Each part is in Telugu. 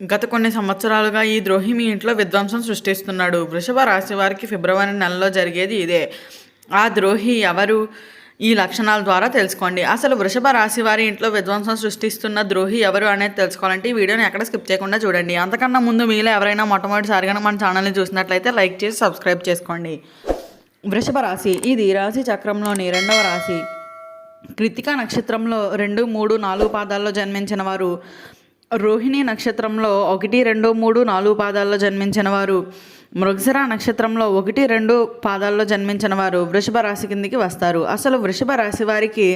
గత కొన్ని సంవత్సరాలుగా ఈ ద్రోహి మీ ఇంట్లో విధ్వంసం సృష్టిస్తున్నాడు. వృషభ రాశి వారికి ఫిబ్రవరి నెలలో జరిగేది ఇదే. ఆ ద్రోహి ఎవరు? ఈ లక్షణాల ద్వారా తెలుసుకోండి. అసలు వృషభ రాశి వారి ఇంట్లో విధ్వంసం సృష్టిస్తున్న ద్రోహి ఎవరు అనేది తెలుసుకోవాలంటే ఈ వీడియోని ఎక్కడ స్కిప్ చేయకుండా చూడండి. అంతకన్నా ముందు మీలో ఎవరైనా మొట్టమొదటిసారిగా మన ఛానల్ని చూసినట్లయితే లైక్ చేసి సబ్స్క్రైబ్ చేసుకోండి. వృషభ రాశి ఇది రాశి చక్రంలోని రెండవ రాశి. కృతికా నక్షత్రంలో రెండు మూడు నాలుగు పాదాల్లో జన్మించిన వారు రోహిణి నక్షత్రంలో ఒకటి రెండు మూడు నాలుగు పాదాల్లో జన్మించిన వారు. మృగశిర నక్షత్రంలో ఒకటి రెండు పాదాల్లో జన్మించిన వారు వృషభ రాశి కిందికి వస్తారు. అసలు వృషభ రాశి వారికి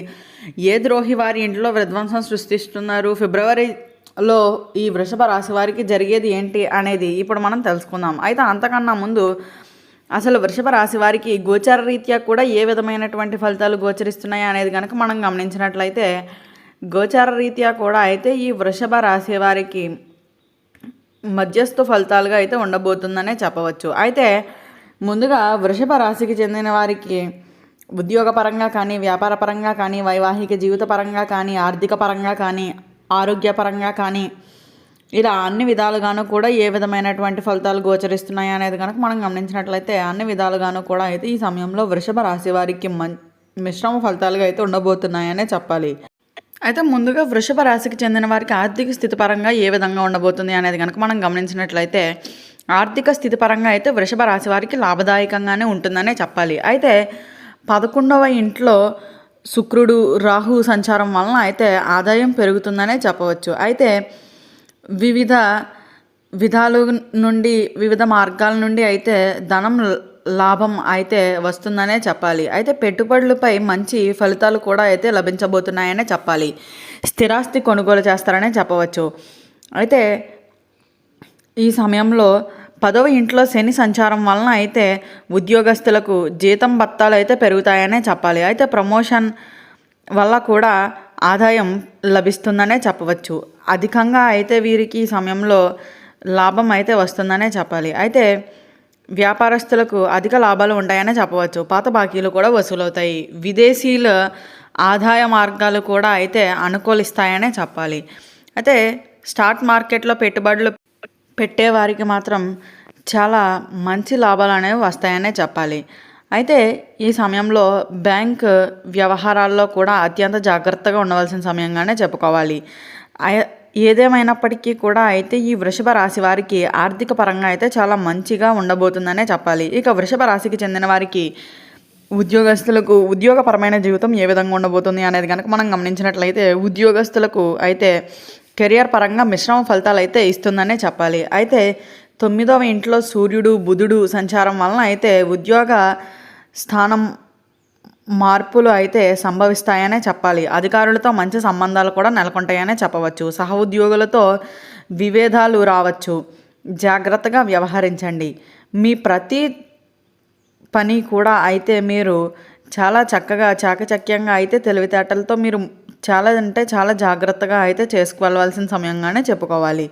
ఏ ద్రోహి వారి ఇంట్లో విధ్వంసం సృష్టిస్తున్నారు? ఫిబ్రవరిలో ఈ వృషభ రాశి వారికి జరిగేది ఏంటి అనేది ఇప్పుడు మనం తెలుసుకుందాం. అయితే అంతకన్నా ముందు అసలు వృషభ రాశి వారికి గోచార రీత్యా కూడా ఏ విధమైనటువంటి ఫలితాలు గోచరిస్తున్నాయి అనేది కనుక మనం గమనించినట్లయితే గోచార రీత్యా కూడా అయితే ఈ వృషభ రాశి వారికి మధ్యస్థ ఫలితాలుగా అయితే ఉండబోతుందనే చెప్పవచ్చు. అయితే ముందుగా వృషభ రాశికి చెందిన వారికి ఉద్యోగపరంగా కానీ వ్యాపార పరంగా కానీ వైవాహిక జీవితపరంగా కానీ ఆర్థిక పరంగా కానీ ఆరోగ్యపరంగా కానీ ఇలా అన్ని విధాలుగాను కూడా ఏ విధమైనటువంటి ఫలితాలు గోచరిస్తున్నాయి అనేది కనుక మనం గమనించినట్లయితే అన్ని విధాలుగాను కూడా అయితే ఈ సమయంలో వృషభ రాశి వారికి మం మిశ్రమ ఫలితాలుగా అయితే ఉండబోతున్నాయనే చెప్పాలి. అయితే ముందుగా వృషభ రాశికి చెందిన వారికి ఆర్థిక స్థితి పరంగా ఏ విధంగా ఉండబోతుంది అనేది కనుక మనం గమనించినట్లయితే ఆర్థిక స్థితి పరంగా అయితే వృషభ రాశి వారికి లాభదాయకంగానే ఉంటుందనే చెప్పాలి. అయితే పదకొండవ ఇంట్లో శుక్రుడు రాహు సంచారం వలన అయితే ఆదాయం పెరుగుతుందనే చెప్పవచ్చు. అయితే వివిధ విధాలు నుండి వివిధ మార్గాల నుండి అయితే ధనం లాభం అయితే వస్తుందనే చెప్పాలి. అయితే పెట్టుబడులపై మంచి ఫలితాలు కూడా అయితే లభించబోతున్నాయనే చెప్పాలి. స్థిరాస్తి కొనుగోలు చేస్తారనే చెప్పవచ్చు. అయితే ఈ సమయంలో పదవ ఇంట్లో శని సంచారం వలన అయితే ఉద్యోగస్తులకు జీతం బత్తాలు అయితే పెరుగుతాయనే చెప్పాలి. అయితే ప్రమోషన్ వల్ల కూడా ఆదాయం లభిస్తుందనే చెప్పవచ్చు. అధికంగా అయితే వీరికి ఈ సమయంలో లాభం అయితే వస్తుందనే చెప్పాలి. అయితే వ్యాపారస్తులకు అధిక లాభాలు ఉంటాయనే చెప్పవచ్చు. పాత బాకీలు కూడా వసూలవుతాయి. విదేశీయుల ఆదాయ మార్గాలు కూడా అయితే అనుకూలిస్తాయనే చెప్పాలి. అయితే స్టాక్ మార్కెట్లో పెట్టుబడులు పెట్టేవారికి మాత్రం చాలా మంచి లాభాలు అనేవి వస్తాయనే చెప్పాలి. అయితే ఈ సమయంలో బ్యాంక్ వ్యవహారాల్లో కూడా అత్యంత జాగ్రత్తగా ఉండవలసిన సమయంగానే చెప్పుకోవాలి. ఏదేమైనప్పటికీ కూడా అయితే ఈ వృషభ రాశి వారికి ఆర్థిక పరంగా అయితే చాలా మంచిగా ఉండబోతుందనే చెప్పాలి. ఇక వృషభ రాశికి చెందిన వారికి ఉద్యోగస్తులకు ఉద్యోగపరమైన జీవితం ఏ విధంగా ఉండబోతుంది అనేది కనుక మనం గమనించినట్లయితే ఉద్యోగస్తులకు అయితే కెరియర్ పరంగా మిశ్రమ ఫలితాలు అయితే ఇస్తుందనే చెప్పాలి. అయితే తొమ్మిదవ ఇంట్లో సూర్యుడు బుధుడు సంచారం వలన అయితే ఉద్యోగ స్థానం మార్పులు అయితే సంభవిస్తాయనే చెప్పాలి. అధికారులతో మంచి సంబంధాలు కూడా నెలకొంటాయనే చెప్పవచ్చు. సహ ఉద్యోగులతో విభేదాలు రావచ్చు. జాగ్రత్తగా వ్యవహరించండి. మీ ప్రతి పని కూడా అయితే మీరు చాలా చక్కగా చాకచక్యంగా అయితే తెలివితేటలతో మీరు చాలా అంటే చాలా జాగ్రత్తగా అయితే చేసుకోవాల్సిన సమయంగానే చెప్పుకోవాలి.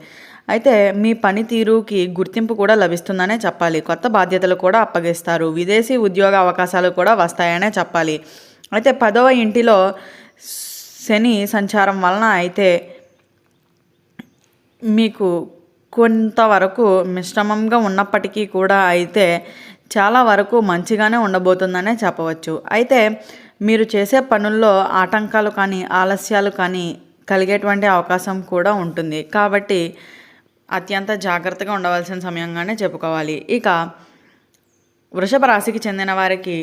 అయితే మీ పనితీరుకి గుర్తింపు కూడా లభిస్తుందనే చెప్పాలి. కొత్త బాధ్యతలు కూడా అప్పగిస్తారు. విదేశీ ఉద్యోగ అవకాశాలు కూడా వస్తాయనే చెప్పాలి. అయితే పదవ ఇంటిలో శని సంచారం వలన అయితే మీకు కొంతవరకు మిశ్రమంగా ఉన్నప్పటికీ కూడా అయితే చాలా వరకు మంచిగానే ఉండబోతుందనే చెప్పవచ్చు. అయితే మీరు చేసే పనుల్లో ఆటంకాలు కానీ ఆలస్యాలు కానీ కలిగేటువంటి అవకాశం కూడా ఉంటుంది. కాబట్టి అత్యంత జాగ్రత్తగా ఉండవలసిన సమయంగానే చెప్పుకోవాలి. ఇక వృషభ రాశికి చెందిన వారికి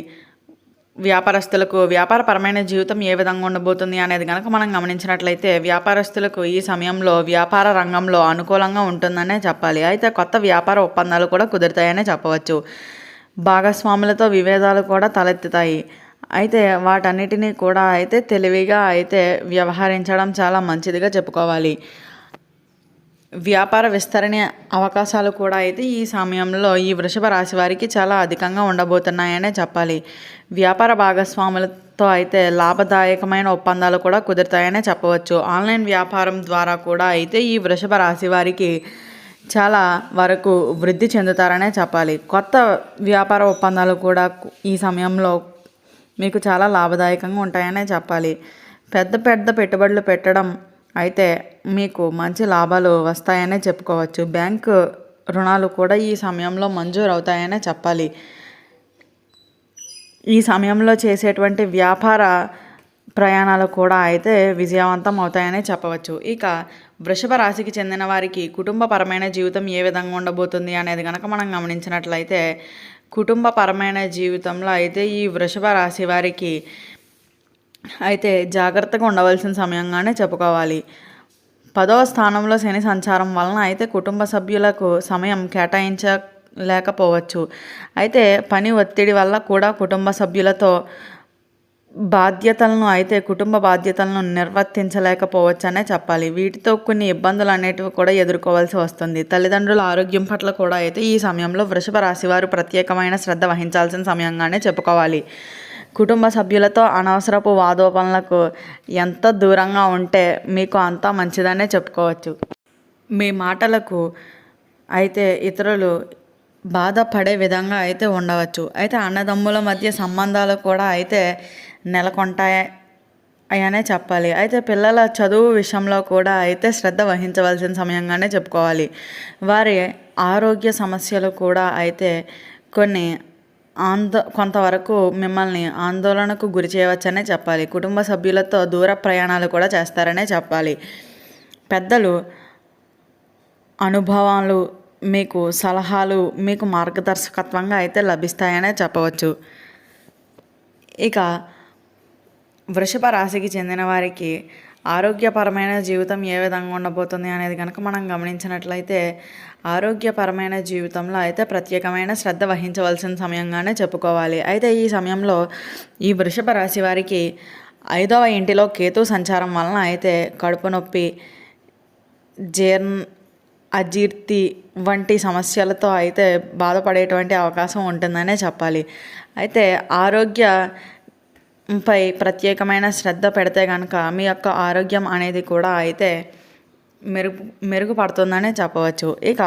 వ్యాపారస్తులకు వ్యాపారపరమైన జీవితం ఏ విధంగా ఉండబోతుంది అనేది కనుక మనం గమనించినట్లయితే వ్యాపారస్తులకు ఈ సమయంలో వ్యాపార రంగంలో అనుకూలంగా ఉంటుందనే చెప్పాలి. అయితే కొత్త వ్యాపార ఒప్పందాలు కూడా కుదురుతాయనే చెప్పవచ్చు. భాగస్వాములతో విభేదాలు కూడా తలెత్తుతాయి. అయితే వాటన్నిటినీ కూడా అయితే తెలివిగా అయితే వ్యవహరించడం చాలా మంచిదిగా చెప్పుకోవాలి. వ్యాపార విస్తరణ అవకాశాలు కూడా అయితే ఈ సమయంలో ఈ వృషభ రాశి వారికి చాలా అధికంగా ఉండబోతున్నాయనే చెప్పాలి. వ్యాపార భాగస్వాములతో అయితే లాభదాయకమైన ఒప్పందాలు కూడా కుదురుతాయనే చెప్పవచ్చు. ఆన్లైన్ వ్యాపారం ద్వారా కూడా అయితే ఈ వృషభ రాశి వారికి చాలా వరకు వృద్ధి చెందుతారనే చెప్పాలి. కొత్త వ్యాపార ఒప్పందాలు కూడా ఈ సమయంలో మీకు చాలా లాభదాయకంగా ఉంటాయనే చెప్పాలి. పెద్ద పెద్ద పెట్టుబడులు పెట్టడం అయితే మీకు మంచి లాభాలు వస్తాయనే చెప్పుకోవచ్చు. బ్యాంకు రుణాలు కూడా ఈ సమయంలో మంజూరు అవుతాయనే చెప్పాలి. ఈ సమయంలో చేసేటువంటి వ్యాపార ప్రయాణాలు కూడా అయితే విజయవంతం అవుతాయనే చెప్పవచ్చు. ఇక వృషభ రాశికి చెందిన వారికి కుటుంబపరమైన జీవితం ఏ విధంగా ఉండబోతుంది అనేది కనుక మనం గమనించినట్లయితే కుటుంబపరమైన జీవితంలో అయితే ఈ వృషభ రాశి వారికి అయితే జాగ్రత్తగా ఉండవలసిన సమయంగానే చెప్పుకోవాలి. పదవ స్థానంలో శని సంచారం వలన అయితే కుటుంబ సభ్యులకు సమయం కేటాయించలేకపోవచ్చు. అయితే పని ఒత్తిడి వల్ల కూడా కుటుంబ సభ్యులతో బాధ్యతలను అయితే కుటుంబ బాధ్యతలను నిర్వర్తించలేకపోవచ్చు అనే చెప్పాలి. వీటితో కొన్ని ఇబ్బందులు అనేటివి కూడా ఎదుర్కోవాల్సి వస్తుంది. తల్లిదండ్రుల ఆరోగ్యం పట్ల కూడా అయితే ఈ సమయంలో వృషభ రాశి వారు ప్రత్యేకమైన శ్రద్ధ వహించాల్సిన సమయంగానే చెప్పుకోవాలి. కుటుంబ సభ్యులతో అనవసరపు వాదోపనలకు ఎంత దూరంగా ఉంటే మీకు అంత మంచిదనే చెప్పుకోవచ్చు. మీ మాటలకు అయితే ఇతరులు బాధపడే విధంగా అయితే ఉండవచ్చు. అయితే అన్నదమ్ముల మధ్య సంబంధాలు కూడా అయితే నెలకొంటాయి అనే చెప్పాలి. అయితే పిల్లల చదువు విషయంలో కూడా అయితే శ్రద్ధ వహించవలసిన సమయంగానే చెప్పుకోవాలి. వారి ఆరోగ్య సమస్యలు కూడా అయితే కొన్ని ఆందో కొంతవరకు మిమ్మల్ని ఆందోళనకు గురి చేయవచ్చనే చెప్పాలి. కుటుంబ సభ్యులతో దూర ప్రయాణాలు కూడా చేస్తారనే చెప్పాలి. పెద్దలు అనుభవాలు మీకు సలహాలు మీకు మార్గదర్శకత్వంగా అయితే లభిస్తాయనే చెప్పవచ్చు. ఇక వృషభ రాశికి చెందిన వారికి ఆరోగ్యపరమైన జీవితం ఏ విధంగా ఉండబోతుంది అనేది కనుక మనం గమనించినట్లయితే ఆరోగ్యపరమైన జీవితంలో అయితే ప్రత్యేకమైన శ్రద్ధ వహించవలసిన సమయంగానే చెప్పుకోవాలి. అయితే ఈ సమయంలో ఈ వృషభ రాశి వారికి ఐదవ ఇంటిలో కేతు సంచారం వలన అయితే కడుపు నొప్పి జీర్ణ అజీర్తి వంటి సమస్యలతో అయితే బాధపడేటువంటి అవకాశం ఉంటుందనే చెప్పాలి. అయితే ఆరోగ్య పై ప్రత్యేకమైన శ్రద్ధ పెడితే కనుక మీ యొక్క ఆరోగ్యం అనేది కూడా అయితే మెరుగు మెరుగుపడుతుందనే చెప్పవచ్చు. ఇక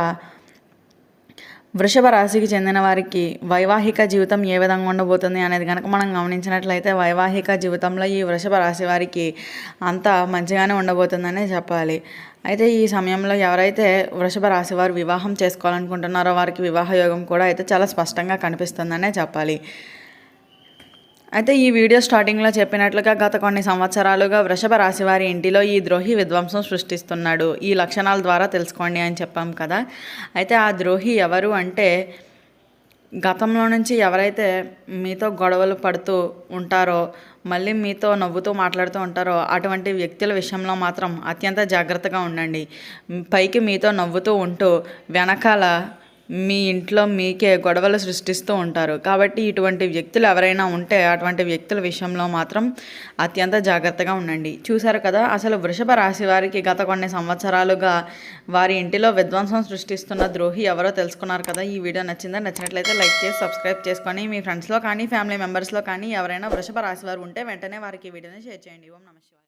వృషభ రాశికి చెందిన వారికి వైవాహిక జీవితం ఏ విధంగా ఉండబోతుంది అనేది కనుక మనం గమనించినట్లయితే వైవాహిక జీవితంలో ఈ వృషభ రాశి వారికి అంతా మంచిగానే ఉండబోతుందనే చెప్పాలి. అయితే ఈ సమయంలో ఎవరైతే వృషభ రాశి వారు వివాహం చేసుకోవాలనుకుంటున్నారో వారికి వివాహ యోగం కూడా అయితే చాలా స్పష్టంగా కనిపిస్తుందనే చెప్పాలి. అయితే ఈ వీడియో స్టార్టింగ్లో చెప్పినట్లుగా గత కొన్ని సంవత్సరాలుగా వృషభ రాశి వారి ఇంటిలో ఈ ద్రోహి విధ్వంసం సృష్టిస్తున్నాడు. ఈ లక్షణాల ద్వారా తెలుసుకోండి అని చెప్పాం కదా. అయితే ఆ ద్రోహి ఎవరు అంటే గతంలో నుంచి ఎవరైతే మీతో గొడవలు పడుతూ ఉంటారో మళ్ళీ మీతో నవ్వుతూ మాట్లాడుతూ ఉంటారో అటువంటి వ్యక్తుల విషయంలో మాత్రం అత్యంత జాగ్రత్తగా ఉండండి. పైకి మీతో నవ్వుతూ ఉంటూ వెనకాల మీ ఇంట్లో మీకే గొడవలు సృష్టిస్తూ ఉంటారు. కాబట్టి ఇటువంటి వ్యక్తులు ఎవరైనా ఉంటే అటువంటి వ్యక్తుల విషయంలో మాత్రం అత్యంత జాగ్రత్తగా ఉండండి. చూశారు కదా అసలు వృషభ రాశి వారికి గత కొన్ని సంవత్సరాలుగా వారి ఇంటిలో విధ్వంసం సృష్టిస్తున్న ద్రోహి ఎవరో తెలుసుకున్నారు కదా ఈ వీడియో నచ్చిందా? నచ్చినట్లయితే లైక్ చేసి సబ్స్క్రైబ్ చేసుకొని మీ ఫ్రెండ్స్లో కానీ ఫ్యామిలీ మెంబర్స్లో కానీ ఎవరైనా వృషభ రాశి వారు ఉంటే వెంటనే వారికి ఈ వీడియోని షేర్ చేయండి. ఓం నమస్కారం